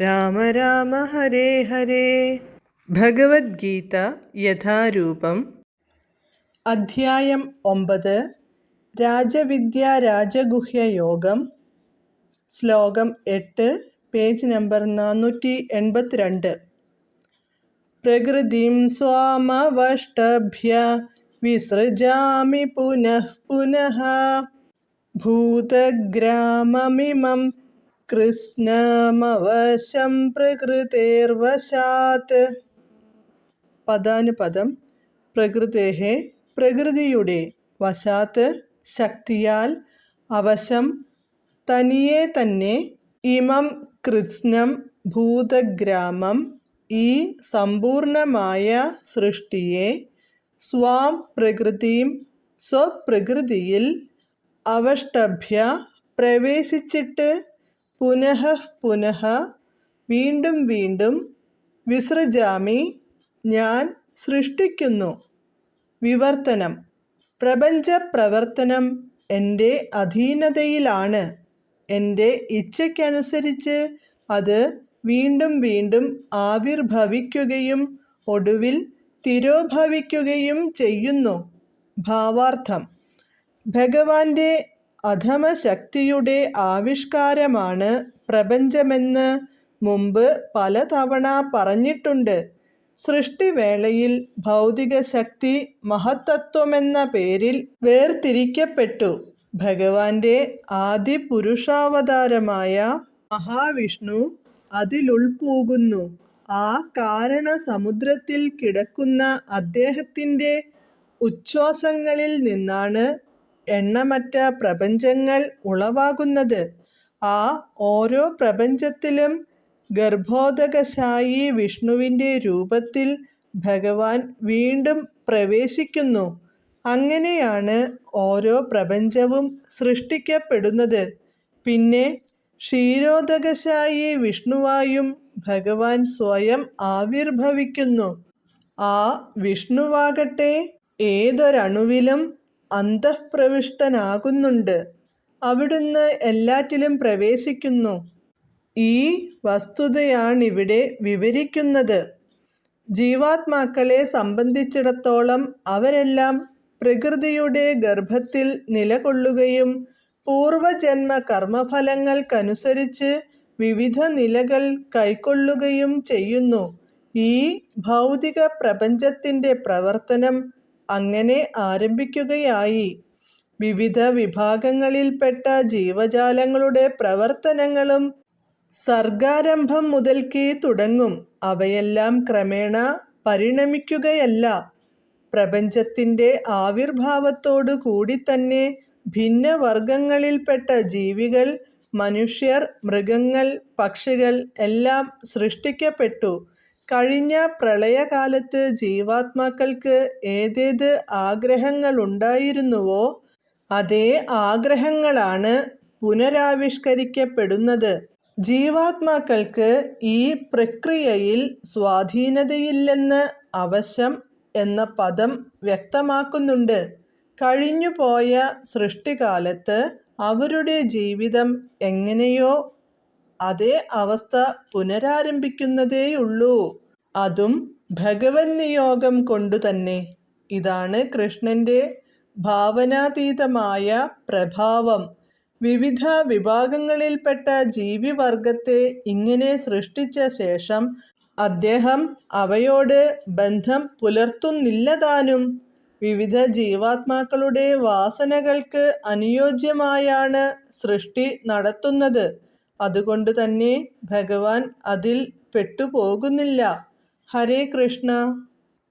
രാമ രാമ ഹരേ ഹരേ. ഭഗവത്ഗീത യഥാരൂപം. അധ്യായം ഒമ്പത്. രാജവിദ്യ രാജഗുഹ്യ യോഗം. ശ്ലോകം എട്ട് പേജ് നമ്പർ നാനൂറ്റി എൺപത്തിരണ്ട്. പ്രകൃതിം സ്വാമവഷ്ടഭ്യ വിസൃജാമി പുനഃ പുനഃ. ഭൂതഗ്രാമമിമം കൃഷ്ണമവശം പ്രകൃതേർവശാത്. പദാനുപദം പ്രകൃതേഹെ പ്രകൃതിയുടെ വശാത്ത് ശക്തിയാൽ അവശം തനിയെ തന്നെ ഇമം കൃത്സ്നം ഭൂതഗ്രാമം ഈ സമ്പൂർണമായ സൃഷ്ടിയെ സ്വാം പ്രകൃതിയും സ്വപ്രകൃതിയിൽ അവഷ്ടഭ്യ പ്രവേശിച്ചിട്ട് പുനഃ പുനഃ വീണ്ടും വീണ്ടും വിസൃജാമി ഞാൻ സൃഷ്ടിക്കുന്നു. വിവർത്തനം. പ്രപഞ്ച പ്രവർത്തനം എന്റെ അധീനതയിലാണ്. എന്റെ ഇച്ഛയ്ക്കനുസരിച്ച് അത് വീണ്ടും വീണ്ടും ആവിർഭവിക്കുകയും ഒടുവിൽ തിരോഭവിക്കുകയും ചെയ്യുന്നു. ഭാവാർത്ഥം. ഭഗവാന്റെ അധമശക്തിയുടെ ആവിഷ്കാരമാണ് പ്രപഞ്ചമെന്ന് മുമ്പ് പലതവണ പറഞ്ഞിട്ടുണ്ട്. സൃഷ്ടിവേളയിൽ ഭൗതിക ശക്തി മഹത്തത്വമെന്ന പേരിൽ വേർതിരിക്കപ്പെട്ടു. ഭഗവാന്റെ ആദി പുരുഷാവതാരമായ മഹാവിഷ്ണു അതിലുൾപൂകുന്നു. ആ കാരണ സമുദ്രത്തിൽ കിടക്കുന്ന അദ്ദേഹത്തിന്റെ ഉച്ഛ്വാസങ്ങളിൽ നിന്നാണ് എണ്ണമറ്റ പ്രപഞ്ചങ്ങൾ ഉളവാകുന്നത്. ആ ഓരോ പ്രപഞ്ചത്തിലും ഗർഭോദകശായി വിഷ്ണുവിന്റെ രൂപത്തിൽ ഭഗവാൻ വീണ്ടും പ്രവേശിക്കുന്നു. അങ്ങനെയാണ് ഓരോ പ്രപഞ്ചവും സൃഷ്ടിക്കപ്പെടുന്നത്. പിന്നെ ക്ഷീരോദകശായി വിഷ്ണുവായും ഭഗവാൻ സ്വയം ആവിർഭവിക്കുന്നു. ആ വിഷ്ണുവാകട്ടെ ഏതൊരണുവിലും അന്തഃപ്രവിഷ്ടനാകുന്നുണ്ട്. അവിടുന്ന് എല്ലാറ്റിലും പ്രവേശിക്കുന്നു. ഈ വസ്തുതയാണിവിടെ വിവരിക്കുന്നത്. ജീവാത്മാക്കളെ സംബന്ധിച്ചിടത്തോളം അവരെല്ലാം പ്രകൃതിയുടെ ഗർഭത്തിൽ നിലകൊള്ളുകയും പൂർവജന്മ കർമ്മഫലങ്ങൾക്കനുസരിച്ച് വിവിധ നിലകൾ കൈക്കൊള്ളുകയും ചെയ്യുന്നു. ഈ ഭൗതിക പ്രപഞ്ചത്തിന്റെ പ്രവർത്തനം അങ്ങനെ ആരംഭിക്കുകയായി. വിവിധ വിഭാഗങ്ങളിൽപ്പെട്ട ജീവജാലങ്ങളുടെ പ്രവർത്തനങ്ങളും സർഗാരംഭം മുതൽക്കേ തുടങ്ങും. അവയെല്ലാം ക്രമേണ പരിണമിക്കുകയല്ല. പ്രപഞ്ചത്തിന്റെ ആവിർഭാവത്തോടു കൂടി തന്നെ ഭിന്ന വർഗങ്ങളിൽപ്പെട്ട ജീവികൾ മനുഷ്യർ മൃഗങ്ങൾ പക്ഷികൾ എല്ലാം സൃഷ്ടിക്കപ്പെട്ടു. കഴിഞ്ഞ പ്രളയകാലത്ത് ജീവാത്മാക്കൾക്ക് ഏതേത് ആഗ്രഹങ്ങളുണ്ടായിരുന്നുവോ അതേ ആഗ്രഹങ്ങളാണ് പുനരാവിഷ്കരിക്കപ്പെടുന്നത്. ജീവാത്മാക്കൾക്ക് ഈ പ്രക്രിയയിൽ സ്വാധീനതയില്ലെന്ന് അവശം എന്ന പദം വ്യക്തമാക്കുന്നുണ്ട്. കഴിഞ്ഞുപോയ സൃഷ്ടികാലത്ത് അവരുടെ ജീവിതം എങ്ങനെയോ അതേ അവസ്ഥ പുനരാരംഭിക്കുന്നതേയുള്ളൂ. അതും ഭഗവൻ നിയോഗം കൊണ്ടു തന്നെ. ഇതാണ് കൃഷ്ണന്റെ ഭാവനാതീതമായ പ്രഭാവം. വിവിധ വിഭാഗങ്ങളിൽപ്പെട്ട ജീവിവർഗത്തെ ഇങ്ങനെ സൃഷ്ടിച്ച ശേഷം അദ്ദേഹം അവയോട് ബന്ധം പുലർത്തുന്നില്ലതാനും വിവിധ ജീവാത്മാക്കളുടെ വാസനകൾക്ക് അനുയോജ്യമായാണ് സൃഷ്ടി നടത്തുന്നത്. അതുകൊണ്ട് തന്നെ ഭഗവാൻ അതിൽ പെട്ടുപോകുന്നില്ല. ഹരേ കൃഷ്ണ.